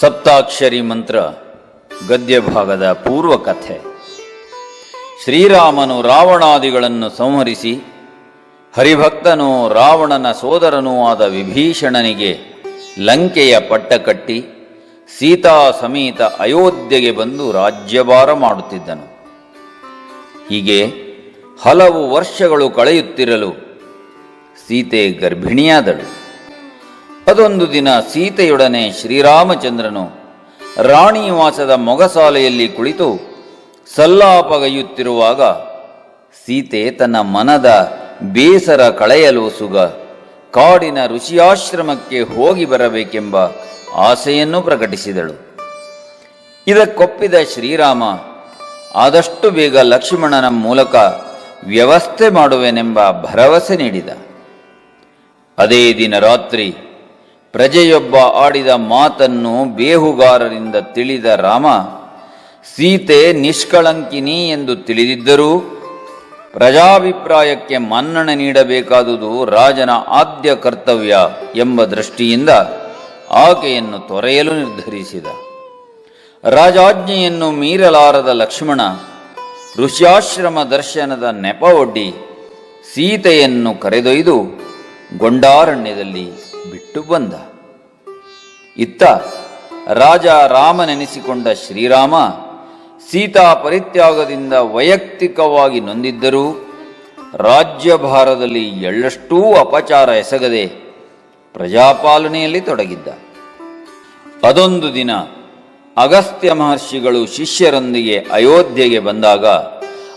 ಸಪ್ತಾಕ್ಷರಿ ಮಂತ್ರ ಗದ್ಯ ಭಾಗದ ಪೂರ್ವ ಕಥೆ ಶ್ರೀರಾಮನು ರಾವಣಾದಿಗಳನ್ನು ಸಂಹರಿಸಿ, ಹರಿಭಕ್ತನೂ ರಾವಣನ ಸೋದರನೂ ಆದ ವಿಭೀಷಣನಿಗೆ ಲಂಕೆಯ ಪಟ್ಟ ಕಟ್ಟಿ, ಸೀತಾ ಸಮೇತ ಅಯೋಧ್ಯೆಗೆ ಬಂದು ರಾಜ್ಯಭಾರ ಮಾಡುತ್ತಿದ್ದನು. ಹೀಗೆ ಹಲವು ವರ್ಷಗಳು ಕಳೆಯುತ್ತಿರಲು ಸೀತೆ ಗರ್ಭಿಣಿಯಾದಳು. ಅದೊಂದು ದಿನ ಸೀತೆಯೊಡನೆ ಶ್ರೀರಾಮಚಂದ್ರನು ರಾಣಿವಾಸದ ಮೊಗಸಾಲೆಯಲ್ಲಿ ಕುಳಿತು ಸಲ್ಲಾಪಗೈಯುತ್ತಿರುವಾಗ ಸೀತೆ ತನ್ನ ಮನದ ಬೇಸರ ಕಳೆಯಲು ಸುಗ, ಕಾಡಿನ ಋಷಿಯಾಶ್ರಮಕ್ಕೆ ಹೋಗಿ ಬರಬೇಕೆಂಬ ಆಸೆಯನ್ನು ಪ್ರಕಟಿಸಿದಳು. ಇದಕ್ಕೊಪ್ಪಿದ ಶ್ರೀರಾಮ, ಆದಷ್ಟು ಬೇಗ ಲಕ್ಷ್ಮಣನ ಮೂಲಕ ವ್ಯವಸ್ಥೆ ಮಾಡುವೆನೆಂಬ ಭರವಸೆ ನೀಡಿದ. ಅದೇ ದಿನ ರಾತ್ರಿ ಪ್ರಜೆಯೊಬ್ಬ ಆಡಿದ ಮಾತನ್ನು ಬೇಹುಗಾರರಿಂದ ತಿಳಿದ ರಾಮ, ಸೀತೆ ನಿಷ್ಕಳಂಕಿನಿ ಎಂದು ತಿಳಿದಿದ್ದರೂ ಪ್ರಜಾಭಿಪ್ರಾಯಕ್ಕೆ ಮನ್ನಣೆ ನೀಡಬೇಕಾದುದು ರಾಜನ ಆದ್ಯ ಕರ್ತವ್ಯ ಎಂಬ ದೃಷ್ಟಿಯಿಂದ ಆಕೆಯನ್ನು ತೊರೆಯಲು ನಿರ್ಧರಿಸಿದ. ರಾಜಾಜ್ಞೆಯನ್ನು ಮೀರಲಾರದ ಲಕ್ಷ್ಮಣ, ಋಷ್ಯಾಶ್ರಮ ದರ್ಶನದ ನೆಪ ಒಡ್ಡಿ ಸೀತೆಯನ್ನು ಕರೆದೊಯ್ದು ಗೊಂಡಾರಣ್ಯದಲ್ಲಿ ಬಿಟ್ಟು ಬಂದ. ಇತ್ತ ರಾಜ ರಾಮನೆನಿಸಿಕೊಂಡ ಶ್ರೀರಾಮ ಸೀತಾ ಪರಿತ್ಯಾಗದಿಂದ ವೈಯಕ್ತಿಕವಾಗಿ ನೊಂದಿದ್ದರೂ ರಾಜ್ಯಭಾರದಲ್ಲಿ ಎಳ್ಳಷ್ಟೂ ಅಪಚಾರ ಎಸಗದೆ ಪ್ರಜಾಪಾಲನೆಯಲ್ಲಿ ತೊಡಗಿದ್ದ. ಅದೊಂದು ದಿನ ಅಗಸ್ತ್ಯ ಮಹರ್ಷಿಗಳು ಶಿಷ್ಯರೊಂದಿಗೆ ಅಯೋಧ್ಯೆಗೆ ಬಂದಾಗ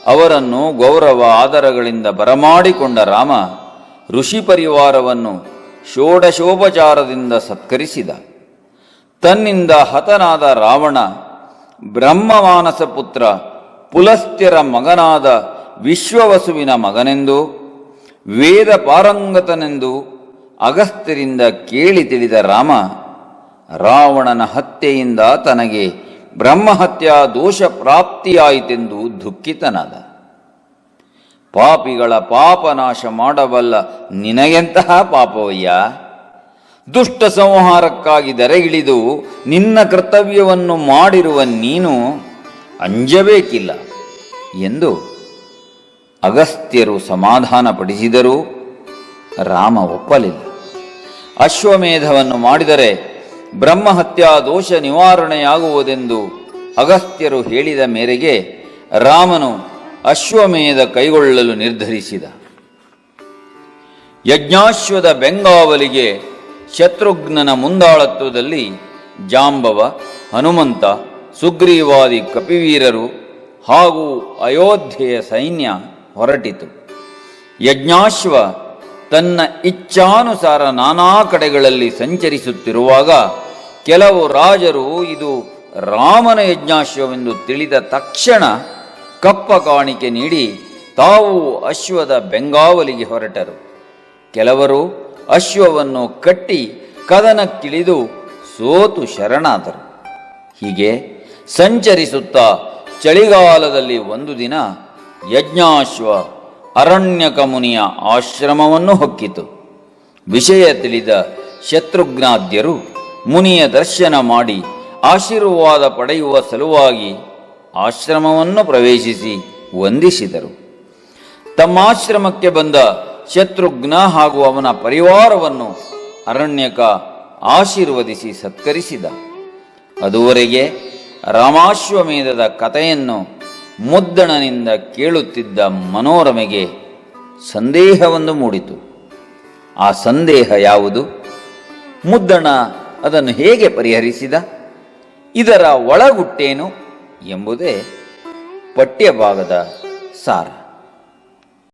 ಅವರನ್ನು ಗೌರವ ಆದರಗಳಿಂದ ಬರಮಾಡಿಕೊಂಡ ರಾಮ ಋಷಿ ಪರಿವಾರವನ್ನು ಷೋಡಶೋಪಚಾರದಿಂದ ಸತ್ಕರಿಸಿದ. ತನ್ನಿಂದ ಹತನಾದ ರಾವಣ, ಬ್ರಹ್ಮಮಾನಸ ಪುತ್ರ, ಪುಲಸ್ತ್ಯರ ಮಗನಾದ ವಿಶ್ವವಸುವಿನ ಮಗನೆಂದು ವೇದ ಪಾರಂಗತನೆಂದು ಅಗಸ್ತ್ಯರಿಂದ ಕೇಳಿ ತಿಳಿದ ರಾಮ, ರಾವಣನ ಹತ್ಯೆಯಿಂದ ತನಗೆ ಬ್ರಹ್ಮಹತ್ಯಾ ದೋಷ ಪ್ರಾಪ್ತಿಯಾಯಿತೆಂದು ದುಃಖಿತನಾದ. ಪಾಪಿಗಳ ಪಾಪನಾಶ ಮಾಡಬಲ್ಲ ನಿನಗೆಂತಹ ಪಾಪವಯ್ಯ? ದುಷ್ಟ ಸಂಹಾರಕ್ಕಾಗಿ ದರೆಗಿಳಿದು ನಿನ್ನ ಕರ್ತವ್ಯವನ್ನು ಮಾಡಿರುವ ನೀನು ಅಂಜಬೇಕಿಲ್ಲ ಎಂದು ಅಗಸ್ತ್ಯರು ಸಮಾಧಾನಪಡಿಸಿದರೂ ರಾಮ ಒಪ್ಪಲಿಲ್ಲ. ಅಶ್ವಮೇಧವನ್ನು ಮಾಡಿದರೆ ಬ್ರಹ್ಮಹತ್ಯಾ ದೋಷ ನಿವಾರಣೆಯಾಗುವುದೆಂದು ಅಗಸ್ತ್ಯರು ಹೇಳಿದ ಮೇರೆಗೆ ರಾಮನು ಅಶ್ವಮೇಧ ಕೈಗೊಳ್ಳಲು ನಿರ್ಧರಿಸಿದ. ಯಜ್ಞಾಶ್ವದ ಬೆಂಗಾವಲಿಗೆ ಶತ್ರುಘ್ನನ ಮುಂದಾಳತ್ವದಲ್ಲಿ ಜಾಂಬವ, ಹನುಮಂತ, ಸುಗ್ರೀವಾದಿ ಕಪಿವೀರರು ಹಾಗೂ ಅಯೋಧ್ಯೆಯ ಸೈನ್ಯ ಹೊರಟಿತು. ಯಜ್ಞಾಶ್ವ ತನ್ನ ಇಚ್ಛಾನುಸಾರ ನಾನಾ ಕಡೆಗಳಲ್ಲಿ ಸಂಚರಿಸುತ್ತಿರುವಾಗ ಕೆಲವು ರಾಜರು ಇದು ರಾಮನ ಯಜ್ಞಾಶ್ವವೆಂದು ತಿಳಿದ ತಕ್ಷಣ ಕಪ್ಪ ಕಾಣಿಕೆ ನೀಡಿ ತಾವು ಅಶ್ವದ ಬೆಂಗಾವಲಿಗೆ ಹೊರಟರು. ಕೆಲವರು ಅಶ್ವವನ್ನು ಕಟ್ಟಿ ಕದನಕ್ಕಿಳಿದು ಸೋತು ಶರಣಾದರು. ಹೀಗೆ ಸಂಚರಿಸುತ್ತಾ ಚಳಿಗಾಲದಲ್ಲಿ ಒಂದು ದಿನ ಯಜ್ಞಾಶ್ವ ಅರಣ್ಯಕ ಮುನಿಯ ಆಶ್ರಮವನ್ನು ಹೊಕ್ಕಿತು. ವಿಷಯ ತಿಳಿದ ಶತ್ರುಘ್ನಾದ್ಯರು ಮುನಿಯ ದರ್ಶನ ಮಾಡಿ ಆಶೀರ್ವಾದ ಪಡೆಯುವ ಸಲುವಾಗಿ ಆಶ್ರಮವನ್ನು ಪ್ರವೇಶಿಸಿ ವಂದಿಸಿದರು. ತಮ್ಮ ಆಶ್ರಮಕ್ಕೆ ಬಂದ ಶತ್ರುಘ್ನ ಹಾಗೂ ಅವನ ಪರಿವಾರವನ್ನು ಅರಣ್ಯಕ ಆಶೀರ್ವದಿಸಿ ಸತ್ಕರಿಸಿದ. ಅದುವರೆಗೆ ರಾಮಾಶ್ವಮೇಧದ ಕಥೆಯನ್ನು ಮುದ್ದಣನಿಂದ ಕೇಳುತ್ತಿದ್ದ ಮನೋರಮೆಗೆ ಸಂದೇಹವೊಂದು ಮೂಡಿತು. ಆ ಸಂದೇಹ ಯಾವುದು? ಮುದ್ದಣ ಅದನ್ನು ಹೇಗೆ ಪರಿಹರಿಸಿದ? ಇದರ ಒಳಗುಟ್ಟೇನು? ಎಂಬುದೇ ಪಠ್ಯಭಾಗದ ಸಾರ